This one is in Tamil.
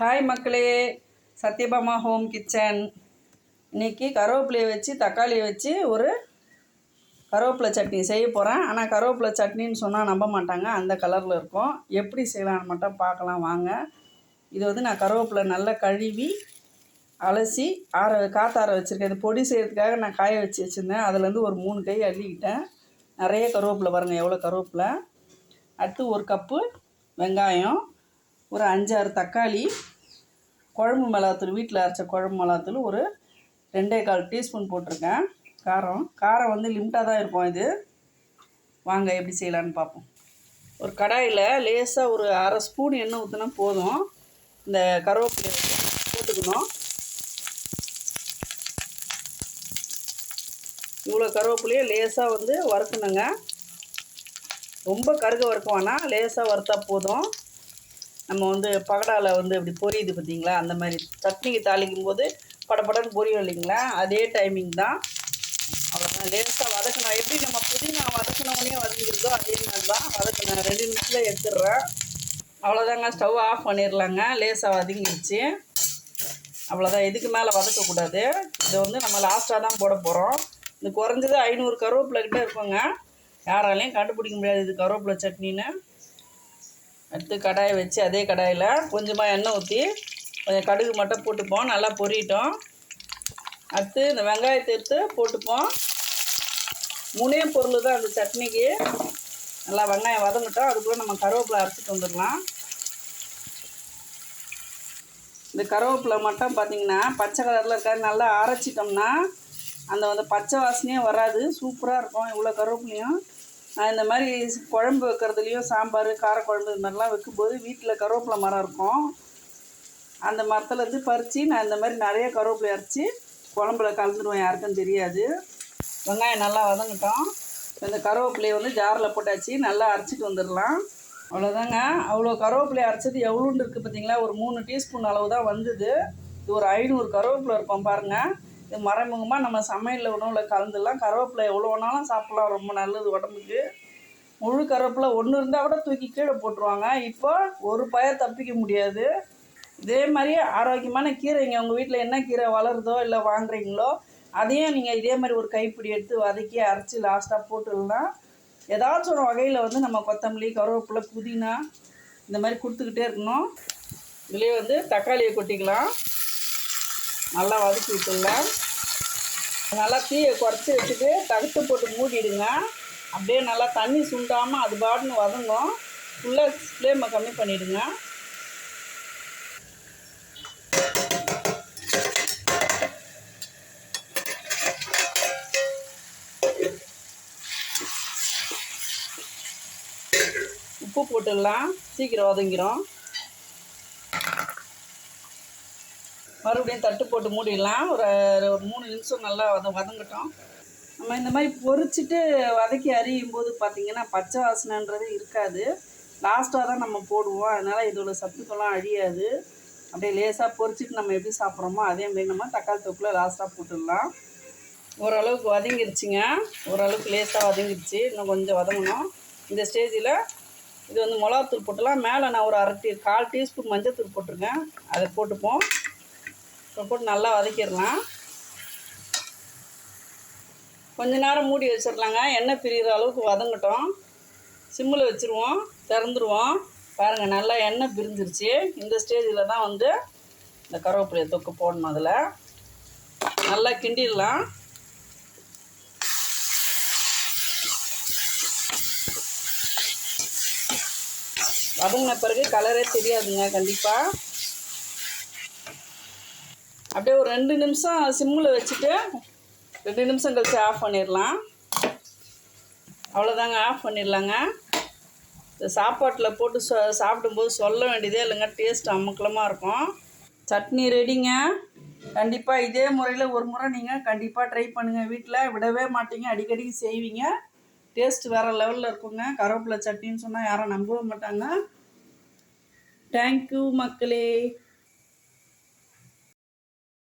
ஹாய் மக்களே. Sathyabama home kitchen. இன்னைக்கு கருவேப்பிலையை வச்சு தக்காளியை வச்சு ஒரு கருவேப்பிலை சட்னி செய்ய போகிறேன் ஆனால் கருவேப்பிலை சட்னின்னு சொன்னால் நம்ப மாட்டாங்க. அந்த கலரில் இருக்கும். எப்படி செய்யலாம்னு மட்டும் பார்க்கலாம் வாங்க. இது வந்து நான் கருவேப்பிலை நல்லா கழுவி அலசி ஆற காத்தார வச்சுருக்கேன். இது பொடி செய்கிறதுக்காக நான் காய வச்சு வச்சுருந்தேன். அதுலேருந்து ஒரு மூணு கை அள்ளிக்கிட்டேன். நிறைய கருவேப்பிலை பாருங்கள் எவ்வளோ கருவேப்பிலை. அடுத்து ஒரு கப்பு வெங்காயம். ஒரு அஞ்சாறு தக்காளி குழம்பு மிளகாத்தூள் வீட்டில் அரைச்ச குழம்பு மிளகாத்தூள் ஒரு ரெண்டே கால் டீஸ்பூன் போட்டிருக்கேன். காரம். காரம் வந்து லிமிட்டாக தான் இருக்கும் இது. வாங்க எப்படி செய்யலான்னு பார்ப்போம். ஒரு கடாயில் லேசாக ஒரு அரை ஸ்பூன் எண்ணெய் ஊற்றினா போதும். இந்த கருவேப்பிலை போட்டுக்கணும். இவ்வளோ கருவேப்பிலையை லேசாக வந்து வறுக்கணுங்க. ரொம்ப கருக வறுக்க வேணாம். லேசாக வறுத்தா போதும். நம்ம வந்து பகடாவில் வந்து இப்படி பொரியுது பார்த்தீங்களா அந்த மாதிரி சட்னிக்கு தாளிக்கும் போது படபடன்னு பொரியும் இல்லைங்களா? அதே டைமிங் தான். அவ்வளோதான் லேசாக வதக்கணும். எப்படி நம்ம புதினா வதக்கினோடனே வதக்கிக்கிறதோ அதே மாதிரி தான் வதக்கணும் ரெண்டு நிமிஷத்தில் எடுத்துடுறேன். அவ்வளோதாங்க ஸ்டவ் ஆஃப் பண்ணிடலாங்க லேசாக வதங்கிடுச்சு அவ்வளோதான் இதுக்கு மேலே வதக்கக்கூடாது. இதை வந்து நம்ம லாஸ்ட்டாக தான் போட போகிறோம் இது குறைஞ்சது ஐநூறு கருவேப்பிலை கிட்ட இருக்கோங்க. யாராலையும் கண்டுபிடிக்க முடியாது இது கருவேப்பிலை சட்னின்னு. அடுத்து கடாயை வச்சு அதே கடாயில் கொஞ்சமாக எண்ணெய் ஊற்றி கொஞ்சம் கடுகு மட்டும் போட்டுப்போம். நல்லா பொரியட்டும். அடுத்து இந்த வெங்காயத்தை எடுத்து போட்டுப்போம். முனைய பொருள் தான் அந்த சட்னிக்கு. நல்லா வெங்காயம் வதங்கிட்டோம். அதுக்குள்ளே நம்ம கருவேப்பிலை அரைச்சிட்டு வந்துடலாம். இந்த கருவேப்பிலை மட்டும் பார்த்திங்கன்னா பச்சை கலரில் இருக்காது. நல்லா அரைச்சிட்டோம்னா அந்த வந்து பச்சை வாசனையே வராது. சூப்பராக இருக்கும். இவ்வளோ கருவேப்பிலையும். இந்த மாதிரி குழம்பு வைக்கிறதுலையும் சாம்பார் காரக்குழம்பு இது மாதிரிலாம் வைக்கும்போது வீட்டில் கருவேப்பிலை மரம் இருக்கும். அந்த மரத்துலேருந்து பறித்து நான் இந்த மாதிரி நிறைய கருவேப்பிலை அரைச்சி குழம்புல கலந்துருவேன் யாருக்கும் தெரியாது. வெங்காயம் நல்லா வதங்கிட்டோம். இந்த கருவேப்பிலையை வந்து ஜாரில் போட்டாச்சு நல்லா அரைச்சிட்டு வந்துடலாம். அவ்வளோதாங்க. அவ்வளோ கருவேப்பிலையை அரைச்சது எவ்வளோன்னு இருக்குது பார்த்தீங்களா? ஒரு மூணு டீஸ்பூன் அளவு தான் வந்தது. இது ஒரு ஐநூறு கருவேப்பிலை இருக்கும் பாருங்கள் இது மறைமுகமாக நம்ம சமையலில் உணவில் கலந்துடலாம். கருவேப்பிலை எவ்வளோ வேணாலும் சாப்பிட்லாம். ரொம்ப நல்லது உடம்புக்கு. முழு கருவேப்பிலை ஒன்று இருந்தால் கூட தூக்கி கீழே போட்டுருவாங்க. இப்போ ஒரு பயிர் தப்பிக்க முடியாது. இதே மாதிரி ஆரோக்கியமான கீரைங்க உங்கள் வீட்டில் என்ன கீரை வளருதோ இல்லை வாங்குறீங்களோ அதையும் நீங்கள் இதே மாதிரி ஒரு கைப்பிடி எடுத்து வதக்கி அரைச்சி லாஸ்ட்டாக போட்டுடலாம் ஏதாச்சும் ஒரு வகையில் வந்து நம்ம கொத்தமல்லி கருவேப்பிலை புதினா இந்த மாதிரி கொடுத்துக்கிட்டே இருக்கணும். இதுலேயே வந்து தக்காளியை கொட்டிக்கலாம். நல்லா வதக்கி விட்டுங்க நல்லா தீயை குறைச்சி வச்சுட்டு தகுத்து போட்டு மூடிடுங்க. அப்படியே நல்லா தண்ணி சுண்டாமல் அது பாட்டுன்னு வதங்கும். ஃபுல்லாக ஃப்ளேமை கம்மி பண்ணிவிடுங்க உப்பு போட்டுடலாம். சீக்கிரம் வதங்கிறோம் மறுபடியும் தட்டு போட்டு மூடிடலாம். ஒரு ஒரு மூணு நிமிஷம் நல்லா வத வதங்கட்டும். நம்ம இந்த மாதிரி பொறிச்சிட்டு வதக்கி அறியும் போது பார்த்திங்கன்னா பச்சை வாசனைன்றது இருக்காது. லாஸ்ட்டாக தான் நம்ம போடுவோம். அதனால் இதோட சத்துக்கெல்லாம் அழியாது. அப்படியே லேசாக பொறிச்சிட்டு நம்ம எப்படி சாப்பிட்றோமோ அதேமாரி நம்ம தக்காளி தொக்கில் லாஸ்ட்டாக போட்டுடலாம். ஓரளவுக்கு வதங்கிருச்சுங்க. ஓரளவுக்கு லேசாக வதங்கிருச்சு. இன்னும் கொஞ்சம் வதங்கணும். இந்த ஸ்டேஜில் இது வந்து மிளகாத்தூள் போட்டுலாம் மேலே நான் ஒரு அரை டீ கால் டீஸ்பூன் மஞ்சத்தூள் போட்டிருக்கேன். அதை போட்டுப்போம். இப்போ போட்டு நல்லா வதக்கிடலாம். கொஞ்ச நேரம் மூடி வச்சிடலாங்க. எண்ணெய் பிரிகிற அளவுக்கு வதங்கட்டும். சிம்மில் வச்சுருவோம். திறந்துருவோம். பாருங்கள் நல்லா எண்ணெய் பிரிஞ்சிருச்சு. இந்த ஸ்டேஜில் தான் வந்து இந்த கருவேப்பிலையை தொக்கு போடணும் அதில். நல்லா கிண்டிடலாம். வதங்கின பிறகு கலரே தெரியாதுங்க கண்டிப்பாக அப்படியே ஒரு ரெண்டு நிமிஷம் சிம்மில் வச்சுட்டு ரெண்டு நிமிஷம் கழிச்சு ஆஃப் பண்ணிடலாம். அவ்வளோதாங்க ஆஃப் பண்ணிடலாங்க. இந்த சாப்பாட்டில் போட்டு சொ சாப்பிடும்போது சொல்ல வேண்டியதே இல்லைங்க டேஸ்ட் அமுக்கலமாக இருக்கும். சட்னி ரெடிங்க கண்டிப்பாக இதே முறையில் ஒரு முறை நீங்கள் கண்டிப்பாக ட்ரை பண்ணுங்கள் வீட்டில் விடவே மாட்டீங்க அடிக்கடி செய்வீங்க. டேஸ்ட் வேறு லெவலில் இருக்குங்க. கருவேப்பிலை சட்னின்னு சொன்னால் யாரும் நம்பவே மாட்டாங்க. தேங்க்யூ மக்களே.